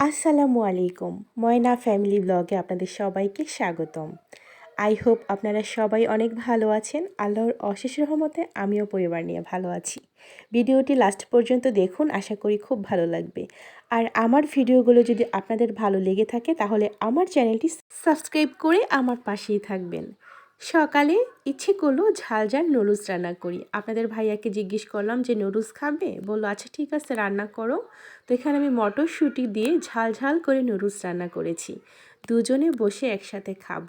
আসসালামু আলাইকুম। ময়না ফ্যামিলি ব্লগে আপনাদের সবাইকে স্বাগতম। আই হোপ আপনারা সবাই অনেক ভালো আছেন। আল্লাহর অশেষ রহমতে আমিও পরিবার নিয়ে ভালো আছি। ভিডিওটি লাস্ট পর্যন্ত দেখুন, আশা করি খুব ভালো লাগবে। আর আমার ভিডিওগুলো যদি আপনাদের ভালো লেগে থাকে, তাহলে আমার চ্যানেলটি সাবস্ক্রাইব করে আমার পাশেই থাকবেন। সকালে ইচ্ছে করল ঝাল ঝাল নুডলস রান্না করি। আপনাদের ভাইয়াকে জিজ্ঞেস করলাম যে, নুডলস খাবে? বলল আচ্ছা ঠিক আছে, রান্না করো। তো এখানে আমি মটরশুঁটি দিয়ে ঝাল ঝাল করে নুডলস রান্না করেছি। দুজনে বসে একসাথে খাব।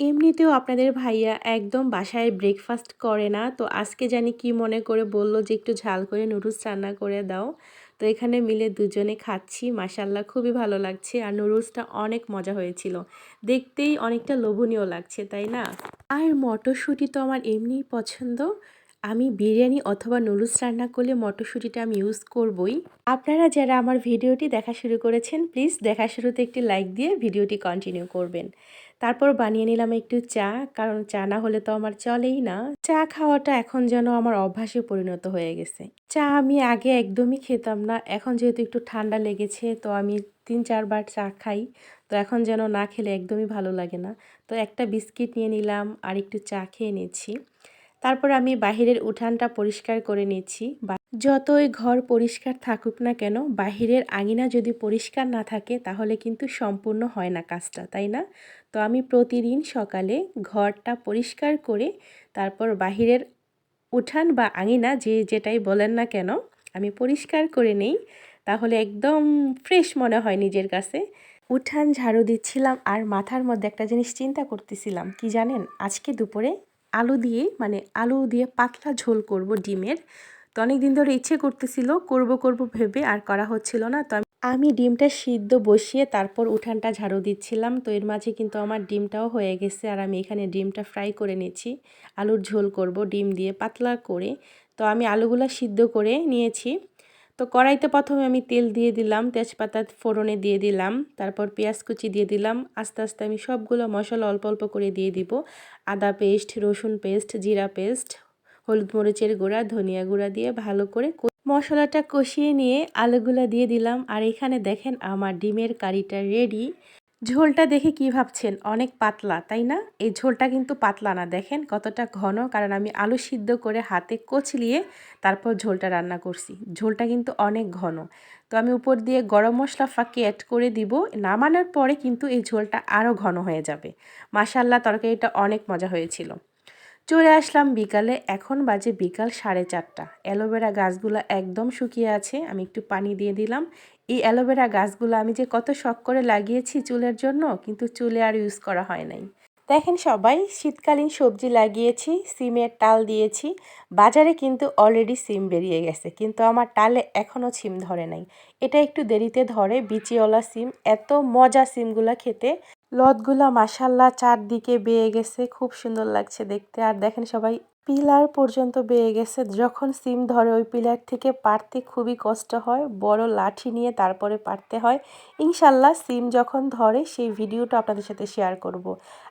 এমনিতেও আপনাদের ভাইয়া একদম বাসায় ব্রেকফাস্ট করে না। তো আজকে জানি কি মনে করে বলল যে, একটু ঝাল করে নুডলস রান্না করে দাও। তো এখানে মিলে দুজনে খাচ্ছি মাসাল্লাহ খুবই ভালো লাগছে। আর নুডলসটা অনেক মজা হয়েছিল। দেখতেই অনেকটা লোভনীয় লাগছে, তাই না? আর মটরশুঁটি তো আমার এমনিই পছন্দ। আমি বিরিয়ানি অথবা নুডলস রান্না করলে মটরশুঁটিটা আমি ইউজ করবই। আপনারা যারা আমার ভিডিওটি দেখা শুরু করেছেন প্লিজ দেখা শুরুতে একটি লাইক দিয়ে ভিডিওটি কন্টিনিউ করবেন। তারপর বানিয়ে নিলাম একটু চা, কারণ চা না হলে তো আমার চলেই না। চা খাওয়াটা এখন যেন আমার অভ্যাসে পরিণত হয়ে গেছে। চা আমি আগে একদমই খেতাম না, এখন যেহেতু একটু ঠান্ডা লেগেছে, তো আমি তিন চারবার চা খাই, তো এখন যেন না খেলে একদমই ভালো লাগে না। তো একটা বিস্কিট নিয়ে নিলাম, আর একটু চা খেয়ে নিচ্ছি। তারপর আমি বাহিরের উঠানটা পরিষ্কার করে নিচ্ছি। যতই ঘর পরিষ্কার থাকুক না কেন, বাহিরের আঙিনা যদি পরিষ্কার না থাকে, তাহলে কিন্তু সম্পূর্ণ হয় না কাজটা, তাই না? তো আমি প্রতিদিন সকালে ঘরটা পরিষ্কার করে, তারপর বাহিরের উঠান বা আঙিনা যে যেটাই বলেন না কেন, আমি পরিষ্কার করে নেই। তাহলে একদম ফ্রেশ মনে হয় নিজের কাছে। উঠান ঝাড়ু দিচ্ছিলাম আর মাথার মধ্যে একটা জিনিস চিন্তা করতেছিলাম, কি জানেন? আজকে দুপুরে আলু দিয়ে মানে আলু দিয়ে পাতলা ঝোল করব ডিমের। তো অনেক দিন ধরে ইচ্ছে করতেছিল, করব করব ভেবে আর করা হচ্ছিল না। তো আমি ডিমটা সিদ্ধ বসিয়ে তারপর উঠানটা ঝাড়ু দিচ্ছিলাম। তো এর মাঝে কিন্তু আমার ডিমটাও হয়ে গেছে আর আমি এখানে ডিমটা ফ্রাই করে নিচ্ছি আলুর ঝোল করব ডিম দিয়ে পাতলা করে। তো আমি আলুগুলো সিদ্ধ করে নিয়েছি। তো কড়াইতে প্রথমে আমি তেল দিয়ে দিলাম, তেজপাতা ফোড়নে দিয়ে দিলাম, তারপর পেঁয়াজ কুচি দিয়ে দিলাম, আস্তে আস্তে আমি সবগুলো মশলা অল্প অল্প করে দিয়ে দিব, আদা পেস্ট, রসুন পেস্ট, জিরা পেস্ট, হলুদ মরিচের গুঁড়া, ধনিয়া গুঁড়া দিয়ে ভালো করে মশলাটা কষিয়ে নিয়ে আলুগুলো দিয়ে দিলাম, আর এখানে দেখেন আমার ডিমের কারিটা রেডি ঝোলটা দেখে কি ভাবছেন? অনেক পাতলা, তাই না? এই ঝোলটা কিন্তু পাতলা না, দেখেন কতটা ঘন, কারণ আমি আলু সিদ্ধ করে হাতে কচলিয়ে তারপর ঝোলটা রান্না করছি। ঝোলটা কিন্তু অনেক ঘন। তো আমি উপর দিয়ে গরম মশলা ফাঁকি অ্যাড করে দিব, নামানোর পরে কিন্তু এই ঝোলটা আরও ঘন হয়ে যাবে। মাসাল্লাহ তরকারিটা অনেক মজা হয়েছিল। চলে আসলাম বিকালে, এখন বাজে বিকাল সাড়ে চারটা। অ্যালোভেরা গাছগুলো একদম শুকিয়ে আছে, আমি একটু পানি দিয়ে দিলাম। এই অ্যালোভেরা গাছগুলো আমি যে কত শখ করে লাগিয়েছি চুলের জন্য, কিন্তু চুলে আর ইউজ করা হয় নাই। দেখেন সবাই, শীতকালীন সবজি লাগিয়েছি, সিমের টাল দিয়েছি। বাজারে কিন্তু অলরেডি সিম বেরিয়ে গেছে, কিন্তু আমার টালে এখনও সিম ধরে নাই। এটা একটু দেরিতে ধরে, বিচিওয়ালা সিম, এত মজা সিমগুলো খেতে। লতগুলা মাসাল্লা চারদিকে বেয়ে গেছে, খুব সুন্দর লাগছে দেখতে। আর দেখেন সবাই, পিলার পর্যন্ত বেয়ে গেছে। যখন সিম ধরে ওই পিলার থেকে পারতে খুবই কষ্ট হয়, বড় লাঠি নিয়ে তারপরে পারতে হয়। ইনশাল্লাহ সিম যখন ধরে, সেই ভিডিওটা আপনাদের সাথে শেয়ার করব।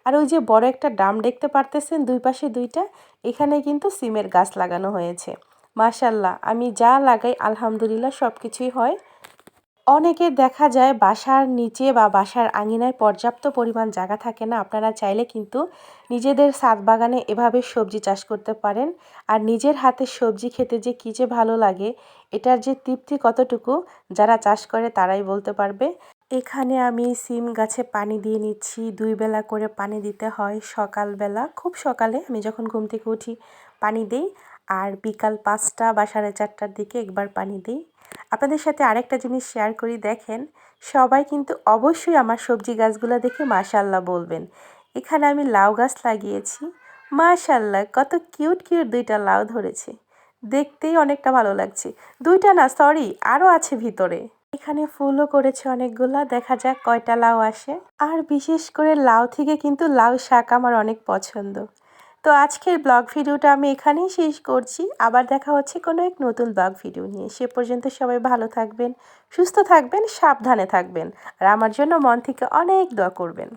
আর ওই যে বড় একটা ডাম দেখতে পারতেছেন, দুই পাশে দুইটা, এখানে কিন্তু সিমের গাছ লাগানো হয়েছে। মাশাল্লাহ, আমি যা লাগাই, আলহামদুলিল্লাহ সব কিছুই হয়। অনেকের দেখা যায় বাসার নিচে বা বাসার আঙিনায় পর্যাপ্ত পরিমাণ জায়গা থাকে না। আপনারা চাইলে কিন্তু নিজেদের সাত বাগানে এভাবে সবজি চাষ করতে পারেন। আর নিজের হাতে সবজি খেতে যে কী যে ভালো লাগে, এটার যে তৃপ্তি কতটুকু, যারা চাষ করে তারাই বলতে পারবে। এখানে আমি সিম গাছে পানি দিয়ে নিচ্ছি। দুই বেলা করে পানি দিতে হয় সকালবেলা। খুব সকালে আমি যখন ঘুম থেকে উঠি পানি দিই। আর বিকাল পাঁচটা বা সাড়ে চারটার দিকে একবার পানি দিই। আপনাদের সাথে আরেকটা জিনিস শেয়ার করি, দেখেন, সবাই কিন্তু অবশ্যই আমার সবজি গাছগুলো দেখে মাশাল্লাহ বলবেন। এখানে আমি লাউ গাছ লাগিয়েছি মাশাল্লাহ কত কিউট কিউট দুইটা লাউ ধরেছে। দেখতেই অনেকটা ভালো লাগছে। দুইটা না সরি আরও আছে ভিতরে। এখানে ফুলও করেছে অনেকগুলা, দেখা যাক কয়টা লাউ আসে। আর বিশেষ করে লাউ থেকে কিন্তু লাউ শাক আমার অনেক পছন্দ। তো আজকের ব্লগ ভিডিওটা আমি এখানেই শেষ করছি। আবার দেখা হচ্ছে কোনো এক নতুন ব্লগ ভিডিও নিয়ে। সে পর্যন্ত সবাই ভালো থাকবেন, সুস্থ থাকবেন, সাবধানে থাকবেন। আর আমার জন্য মন থেকে অনেক দোয়া করবেন।